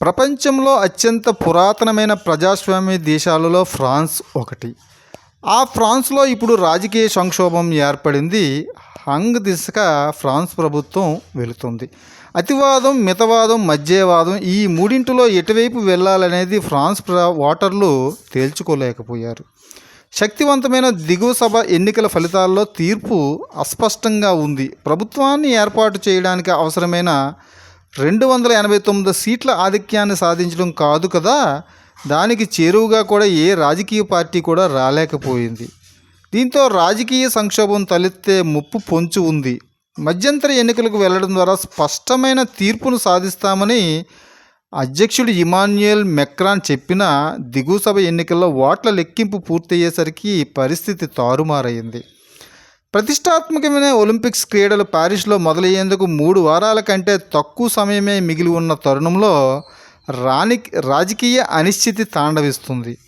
ప్రపంచంలో అత్యంత పురాతనమైన ప్రజాస్వామ్య దేశాలలో ఫ్రాన్స్ ఒకటి. ఆ ఫ్రాన్స్లో ఇప్పుడు రాజకీయ సంక్షోభం ఏర్పడింది. హంగ్ దిశగా ఫ్రాన్స్ ప్రభుత్వం వెళుతుంది. అతివాదం మితవాదం మధ్యవాదం ఈ మూడింటిలో ఎటువైపు వెళ్ళాలనేది ఫ్రాన్స్ ఓటర్లు తేల్చుకోలేకపోయారు. శక్తివంతమైన దిగువ సభ ఎన్నికల ఫలితాల్లో తీర్పు అస్పష్టంగా ఉంది. ప్రభుత్వాన్ని ఏర్పాటు చేయడానికి అవసరమైన రెండు వందల ఎనభై తొమ్మిది సీట్ల ఆధిక్యాన్ని సాధించడం కాదు కదా. దానికి చేరువుగా కూడా ఏ రాజకీయ పార్టీ కూడా రాలేకపోయింది. దీంతో రాజకీయ సంక్షోభం తలెత్తే ముప్పు పొంచి ఉంది. మధ్యంతర ఎన్నికలకు వెళ్ళడం ద్వారా స్పష్టమైన తీర్పును సాధిస్తామని అధ్యక్షుడు ఇమాన్యుయల్ మెక్రాన్ చెప్పిన దిగువ సభ ఎన్నికల్లో ఓట్ల లెక్కింపు పూర్తయ్యేసరికి పరిస్థితి తారుమారైంది. ప్రతిష్టాత్మకమైన ఒలింపిక్స్ క్రీడలు పారిస్లో మొదలయ్యేందుకు మూడు వారాల కంటే తక్కువ సమయమే మిగిలి ఉన్న తరుణంలో రాని రాజకీయ అనిశ్చితి తాండవిస్తుంది.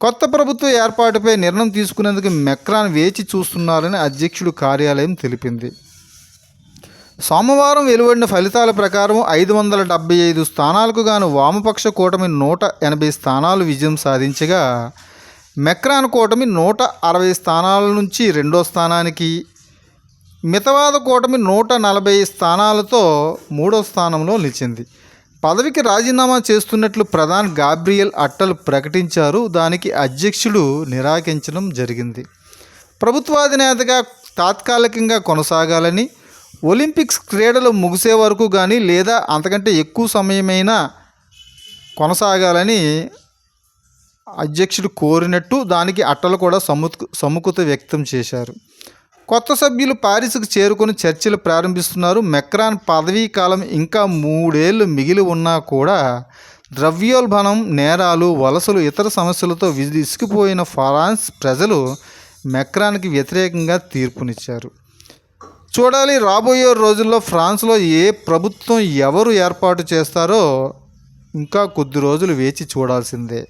కొత్త ప్రభుత్వ ఏర్పాటుపై నిర్ణయం తీసుకునేందుకు మెక్రాన్ వేచి చూస్తున్నారని అధ్యక్షుడు కార్యాలయం తెలిపింది. సోమవారం వెలువడిన ఫలితాల ప్రకారం ఐదు వందల డెబ్బై ఐదు స్థానాలకు గాను వామపక్ష కూటమి నూట ఎనభై స్థానాలు విజయం సాధించగా మెక్రాన్ కూటమి నూట అరవై స్థానాల నుంచి రెండో స్థానానికి మితవాద కూటమి నూట నలభై స్థానాలతో మూడో స్థానంలో నిలిచింది. పదవికి రాజీనామా చేస్తున్నట్లు ప్రధాని గాబ్రియల్ అట్టలు ప్రకటించారు. దానికి అధ్యక్షుడు నిరాకరించడం జరిగింది. ప్రభుత్వాధినేతగా తాత్కాలికంగా కొనసాగాలని ఒలింపిక్స్ క్రీడలు ముగిసే వరకు కానీ లేదా అంతకంటే ఎక్కువ సమయమైనా కొనసాగాలని అధ్యక్షుడు కోరినట్టు దానికి అట్టలు కూడా సము సముఖత వ్యక్తం చేశారు. కొత్త సభ్యులు పారిస్కు చేరుకొని చర్చలు ప్రారంభిస్తున్నారు. మెక్రాన్ పదవీ కాలం ఇంకా మూడేళ్ళు మిగిలి ఉన్నా కూడా ద్రవ్యోల్బణం నేరాలు వలసలు ఇతర సమస్యలతో విసిగిపోయిన ఫ్రాన్స్ ప్రజలు మెక్రాన్కి వ్యతిరేకంగా తీర్పునిచ్చారు. చూడాలి రాబోయే రోజుల్లో ఫ్రాన్స్లో ఏ ప్రభుత్వం ఎవరు ఏర్పాటు చేస్తారో ఇంకా కొద్ది రోజులు వేచి చూడాల్సిందే.